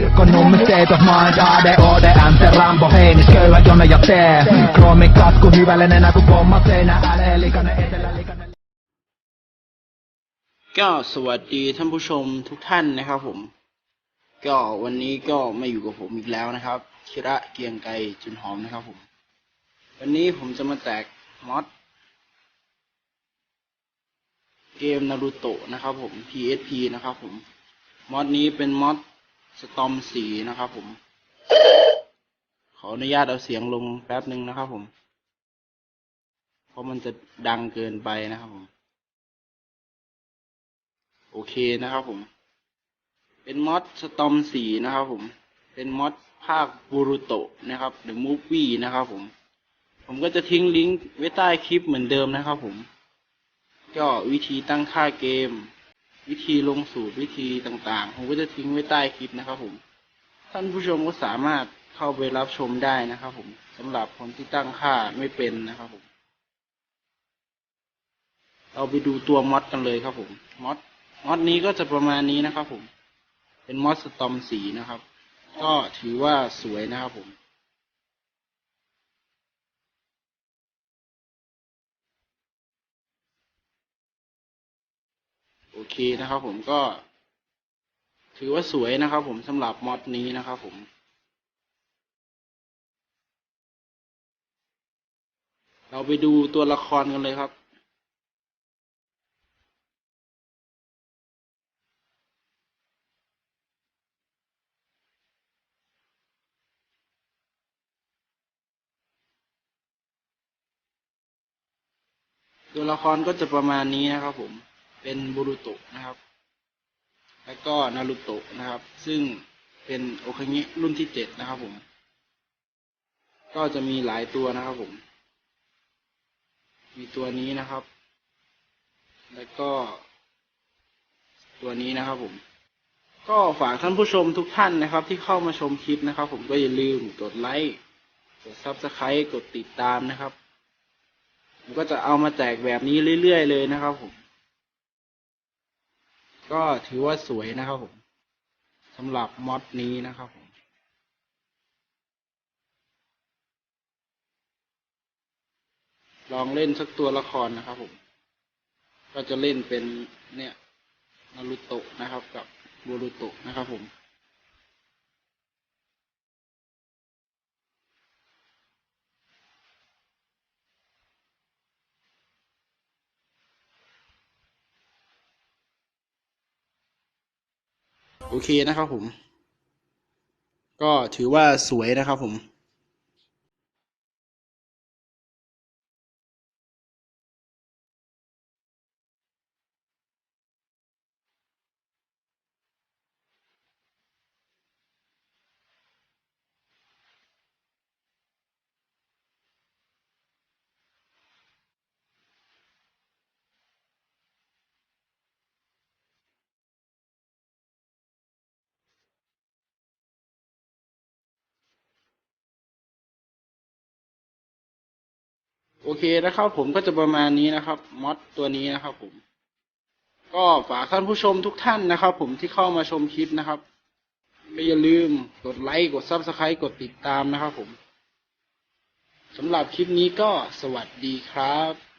Kirkkonummi seisot maandaade ode Äänterän boheinis köyhä jonne ja tee Kroomi katku hyvällinen näky pomma seinä älee likainen etelä likainen ก็สวัสดีท่านผู้ชมทุกท่านนะครับผม ก็วันนี้ก็มาอยู่กับผมอีกแล้วนะครับคิระเกียงไกจุนหอมนะครับผม วันนี้ผมจะมาแตกมอดเกมนารูโตะนะครับผม PSP นะครับผมมอดนี้เป็นมอด สตอมสีนะครับผม ขออนุญาตเอาเสียงลงแป๊บหนึ่งนะครับผม เพราะมันจะดังเกินไปนะครับผม โอเคนะครับผม เป็นมอดสตอมสีนะครับผม เป็นมอดภาคบูรุโตนะครับหรือมูฟวี่นะครับผม ผมก็จะทิ้งลิงก์ไว้ใต้คลิปเหมือนเดิมนะครับผม ก็วิธีตั้งค่าเกม วิธีลงสูตรวิธีต่างๆ ผมก็จะทิ้งไว้ใต้คลิปนะครับผม ท่านผู้ชมก็สามารถเข้าไปรับชมได้นะครับผมสำหรับคนที่ตั้งค่าไม่เป็นนะครับผม เราไปดูตัวมอดกันเลยครับผมมอดมอดนี้ก็จะประมาณนี้นะครับผม เป็นมอดสตอมสีนะครับ ก็ถือว่าสวยนะครับผม เคนะครับผมก็ ถือว่าสวยนะครับผมสำหรับมอดนี้นะครับผม เราไปดูตัวละครกันเลยครับตัวละครก็จะประมาณนี้นะครับผม เป็นบูรุโตะนะครับ แล้วก็นารุโตะนะครับ ซึ่งเป็นโอคางิรุ่นที่เจ็ดนะครับผม ก็จะมีหลายตัวนะครับผม มีตัวนี้นะครับ แล้วก็ตัวนี้นะครับผม ก็ฝากท่านผู้ชมทุกท่านนะครับ ที่เข้ามาชมคลิปนะครับ ผมก็อย่าลืมกดไลค์กดซับสไครต์กดติดตามนะครับ ผมก็จะเอามาแจกแบบนี้เรื่อยๆเลยนะครับผม ก็ถือว่าสวยนะครับผมสำหรับมอดนี้นะครับผมลองเล่นสักตัวละครนะครับผม ก็จะเล่นเป็นเนี่ยนารุโตะนะครับ กับบูรุโตะนะครับผม โอเคนะครับผม ก็ถือว่าสวยนะครับผม โอเคนะครับผมก็จะประมาณนี้นะครับมอดตัวนี้นะครับผม ก็ฝากท่านผู้ชมทุกท่านนะครับ ผมที่เข้ามาชมคลิปนะครับก็อย่าลืมกดไลค์กดซับสไครต์กดติดตามนะครับผมสำหรับคลิปนี้ก็สวัสดีครับ